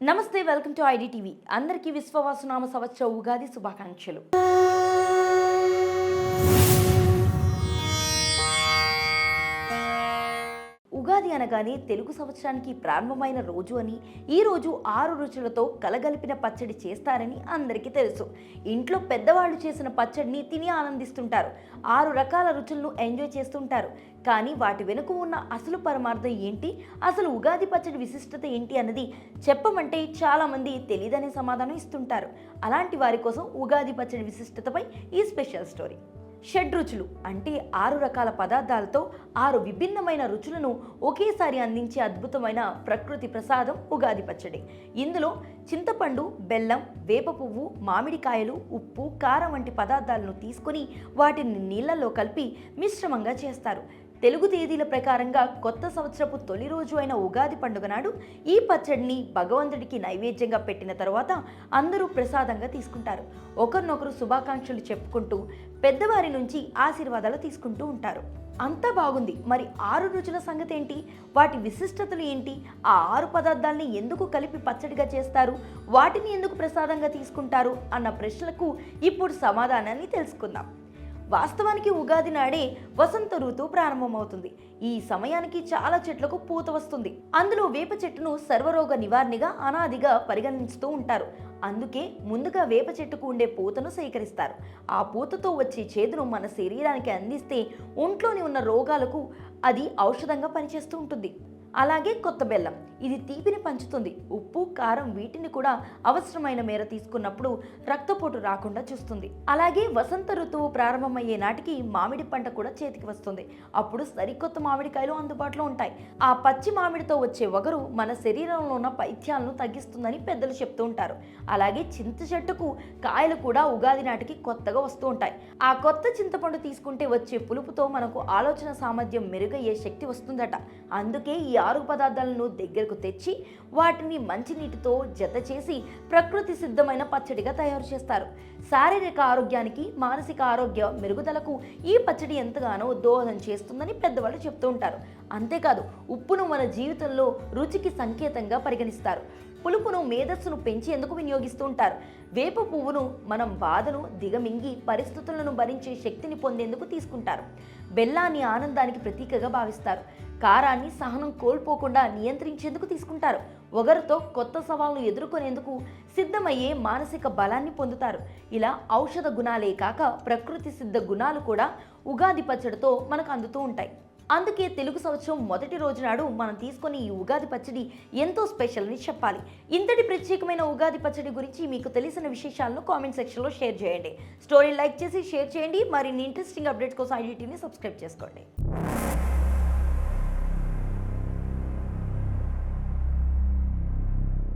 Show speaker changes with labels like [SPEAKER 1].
[SPEAKER 1] నమస్తే welcome to ID TV అందరికీ విశ్వవాసునామ సంవత్సర ఉగాది శుభాకాంక్షలు. అనగానే తెలుగు సంవత్సరానికి ప్రారంభమైన రోజు అని ఈ రోజు ఆరు రుచులతో కలగలిపిన పచ్చడి చేస్తారని అందరికీ తెలుసు. ఇంట్లో పెద్దవాళ్ళు చేసిన పచ్చడిని తిని ఆనందిస్తుంటారు. ఆరు రకాల రుచులను ఎంజాయ్ చేస్తుంటారు. కానీ వాటి వెనుక ఉన్న అసలు పరమార్థం ఏంటి? అసలు ఉగాది పచ్చడి విశిష్టత ఏంటి అన్నది చెప్పమంటే చాలామంది తెలియదనే సమాధానం ఇస్తుంటారు. అలాంటి వారి కోసం ఉగాది పచ్చడి విశిష్టతపై ఈ స్పెషల్ స్టోరీ. షడ్రుచులు అంటే ఆరు రకాల పదార్థాలతో ఆరు విభిన్నమైన రుచులను ఒకేసారి అందించే అద్భుతమైన ప్రకృతి ప్రసాదం ఉగాది పచ్చడి. ఇందులో చింతపండు బెల్లం వేప పువ్వు మామిడికాయలు ఉప్పు కారం వంటి పదార్థాలను తీసుకొని వాటిని నీళ్ళలో కలిపి మిశ్రమంగా చేస్తారు. తెలుగు తేదీల ప్రకారంగా కొత్త సంవత్సరపు తొలి రోజు అయిన ఉగాది పండుగ నాడు ఈ పచ్చడిని భగవంతుడికి నైవేద్యంగా పెట్టిన తర్వాత అందరూ ప్రసాదంగా తీసుకుంటారు. ఒకరినొకరు శుభాకాంక్షలు చెప్పుకుంటూ పెద్దవారి నుంచి ఆశీర్వాదాలు తీసుకుంటూ ఉంటారు. అంతా బాగుంది. మరి ఆరు రుచుల సంగతి ఏంటి వాటి విశిష్టతలు ఏంటి? ఆ ఆరు పదార్థాలని ఎందుకు కలిపి పచ్చడిగా చేస్తారు? వాటిని ఎందుకు ప్రసాదంగా తీసుకుంటారు? అన్న ప్రశ్నలకు ఇప్పుడు సమాధానాన్ని తెలుసుకుందాం. వాస్తవానికి ఉగాది నాడే వసంత ఋతువు ప్రారంభమవుతుంది. ఈ సమయానికి చాలా చెట్లకు పూత వస్తుంది. అందులో వేప చెట్టును సర్వరోగ నివారణగా అనాదిగా పరిగణిస్తూ ఉంటారు. అందుకే ముందుగా వేప చెట్టుకు ఉండే పూతను సేకరిస్తారు. ఆ పూతతో వచ్చే చేదును మన శరీరానికి అందిస్తే ఒంట్లోని ఉన్న రోగాలకు అది ఔషధంగా పనిచేస్తూ ఉంటుంది. అలాగే కొత్త బెల్లం. ఇది తీపిని పంచుతుంది. ఉప్పు కారం వీటిని కూడా అవసరమైన మేర తీసుకున్నప్పుడు రక్తపోటు రాకుండా చూస్తుంది. అలాగే వసంత ఋతువు ప్రారంభమయ్యే నాటికి మామిడి పంట కూడా చేతికి వస్తుంది. అప్పుడు సరికొత్త మామిడికాయలు అందుబాటులో ఉంటాయి. ఆ పచ్చి మామిడితో వచ్చే వగరు మన శరీరంలో ఉన్న పైత్యాలను తగ్గిస్తుందని పెద్దలు చెప్తూ ఉంటారు. అలాగే చింత చెట్టుకు కాయలు కూడా ఉగాది నాటికి కొత్తగా వస్తూ ఉంటాయి. ఆ కొత్త చింతపండు తీసుకుంటే వచ్చే పులుపుతో మనకు ఆలోచన సామర్థ్యం మెరుగయ్యే శక్తి వస్తుందట. అందుకే ఈ ఆరు పదార్థాలను దగ్గర దగ్గరకు తెచ్చి వాటిని మంచినీటితో జత చేసి ప్రకృతి సిద్ధమైన పచ్చడిగా తయారు చేస్తారు. శారీరక ఆరోగ్యానికి మానసిక ఆరోగ్య మెరుగుదలకు ఈ పచ్చడి ఎంతగానో దోహదం చేస్తుందని పెద్దవాళ్ళు చెప్తూ ఉంటారు. అంతేకాదు ఉప్పును మన జీవితంలో రుచికి సంకేతంగా పరిగణిస్తారు. పులుపును మేధస్సును పెంచేందుకు వినియోగిస్తూ ఉంటారు. వేప పువ్వును మనం బాధను దిగమింగి పరిస్థితులను భరించే శక్తిని పొందేందుకు తీసుకుంటారు. బెల్లాన్ని ఆనందానికి ప్రతీకగా భావిస్తారు. కారాన్ని సహనం కోల్పోకుండా నియంత్రించేందుకు తీసుకుంటారు. ఒగరుతో కొత్త సవాళ్ళను ఎదుర్కొనేందుకు సిద్ధమయ్యే మానసిక బలాన్ని పొందుతారు. ఇలా ఔషధ గుణాలే కాక ప్రకృతి సిద్ధ గుణాలు కూడా ఉగాది పచ్చడితో మనకు అందుతూ ఉంటాయి. అందుకే తెలుగు సంవత్సరం మొదటి రోజు నాడు మనం తీసుకొని ఈ ఉగాది పచ్చడి ఎంతో స్పెషల్ అని చెప్పాలి. ఇంతటి ప్రత్యేకమైన ఉగాది పచ్చడి గురించి మీకు తెలిసిన విశేషాలను కామెంట్ సెక్షన్లో షేర్ చేయండి. స్టోరీ లైక్ చేసి షేర్ చేయండి. మరిన్ని ఇంట్రెస్టింగ్ అప్డేట్స్ కోసం ఐడిటీని సబ్స్క్రైబ్ చేసుకోండి.